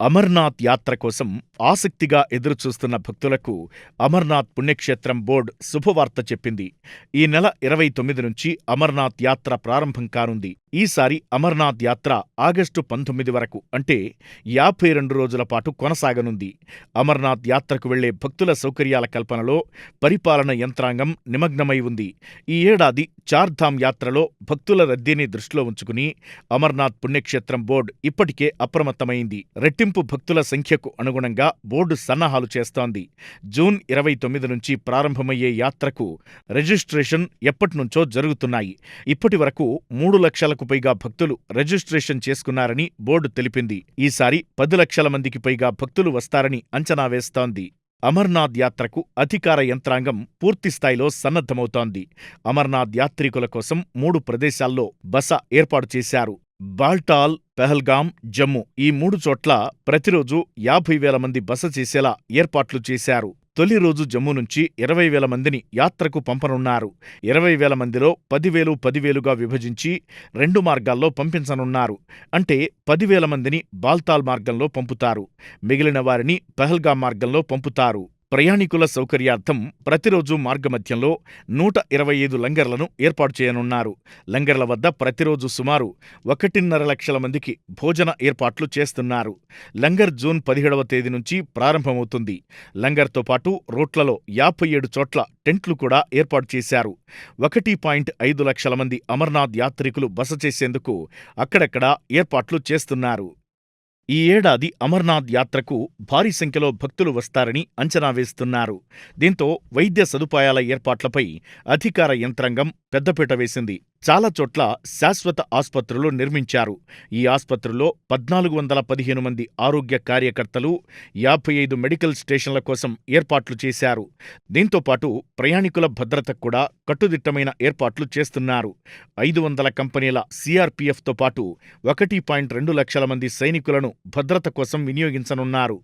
అమర్నాథ్ యాత్ర కోసం ఆసక్తిగా ఎదురుచూస్తున్న భక్తులకు అమర్నాథ్ పుణ్యక్షేత్రం బోర్డు శుభవార్త చెప్పింది. ఈ నెల ఇరవై తొమ్మిది నుంచి అమర్నాథ్ యాత్ర ప్రారంభం కానుంది. ఈసారి అమర్నాథ్ యాత్ర ఆగస్టు పంతొమ్మిది వరకు అంటే యాభై రెండు రోజుల పాటు కొనసాగనుంది. అమర్నాథ్ యాత్రకు వెళ్ళే భక్తుల సౌకర్యాల కల్పనలో పరిపాలన యంత్రాంగం నిమగ్నమై ఉంది. ఈ ఏడాది చార్ధామ్ యాత్రలో భక్తుల రద్దీని దృష్టిలో ఉంచుకుని అమర్నాథ్ పుణ్యక్షేత్రం బోర్డు ఇప్పటికే అప్రమత్తమైంది. రెట్టింపు భక్తుల సంఖ్యకు అనుగుణంగా బోర్డు సన్నాహాలు చేస్తోంది. జూన్ ఇరవై తొమ్మిది నుంచి ప్రారంభమయ్యే యాత్రకు రిజిస్ట్రేషన్ ఎప్పట్నుంచో జరుగుతున్నాయి. ఇప్పటి వరకు మూడు లక్షలకు పైగా భక్తులు రిజిస్ట్రేషన్ చేసుకున్నారని బోర్డు తెలిపింది. ఈసారి పది లక్షల మందికి పైగా భక్తులు వస్తారని అంచనా వేస్తోంది. అమర్నాథ్ యాత్రకు అధికార యంత్రాంగం పూర్తిస్థాయిలో సన్నద్ధమవుతోంది. అమర్నాథ్ యాత్రికుల కోసం మూడు ప్రదేశాల్లో బస ఏర్పాటు చేశారు. బాల్టాల్, పెహల్గాం, జమ్ము ఈ మూడు చోట్ల ప్రతిరోజు యాభై వేల మంది బస చేసేలా ఏర్పాట్లు చేశారు. తొలి రోజు జమ్మూ నుంచి ఇరవై వేల మందిని యాత్రకు పంపనున్నారు. ఇరవై వేల మందిలో పదివేలు పదివేలుగా విభజించి రెండు మార్గాల్లో పంపించనున్నారు. అంటే పదివేల మందిని బాల్తాల్ మార్గంలో పంపుతారు. మిగిలిన వారిని పెహల్గా మార్గంలో పంపుతారు. ప్రయాణికుల సౌకర్యార్థం ప్రతిరోజు మార్గమధ్యంలో నూట ఇరవై ఐదు లంగర్లను ఏర్పాటు చేయనున్నారు. లంగర్ల వద్ద ప్రతిరోజు సుమారు ఒకటిన్నర లక్షల మందికి భోజన ఏర్పాట్లు చేస్తున్నారు. లంగర్ జూన్ పదిహేడవ తేదీ నుంచి ప్రారంభమవుతుంది. లంగర్తో పాటు రోట్లలో యాభై ఏడు చోట్ల టెంట్లు కూడా ఏర్పాటు చేశారు. ఒకటి పాయింట్ ఐదు లక్షల మంది అమర్నాథ్ యాత్రికులు బస చేసేందుకు అక్కడక్కడా ఏర్పాట్లు చేస్తున్నారు. ఈ ఏడాది అమర్నాథ్ యాత్రకు భారీ సంఖ్యలో భక్తులు వస్తారని అంచనా వేస్తున్నారు. దీంతో వైద్య సదుపాయాల ఏర్పాట్లపై అధికార యంత్రాంగం పెద్దపీట వేసింది. చాలా చోట్ల శాశ్వత ఆస్పత్రులు నిర్మించారు. ఈ ఆసుపత్రిలో పద్నాలుగు వందల పదిహేను మంది ఆరోగ్య కార్యకర్తలు, యాభై ఐదు మెడికల్ స్టేషన్ల కోసం ఏర్పాట్లు చేశారు. దీంతోపాటు ప్రయాణికుల భద్రతకు కూడా కట్టుదిట్టమైన ఏర్పాట్లు చేస్తున్నారు. ఐదు వందల కంపెనీల సీఆర్పీఎఫ్తో పాటు ఒకటి పాయింట్ రెండు లక్షల మంది సైనికులను భద్రత కోసం వినియోగించనున్నారు.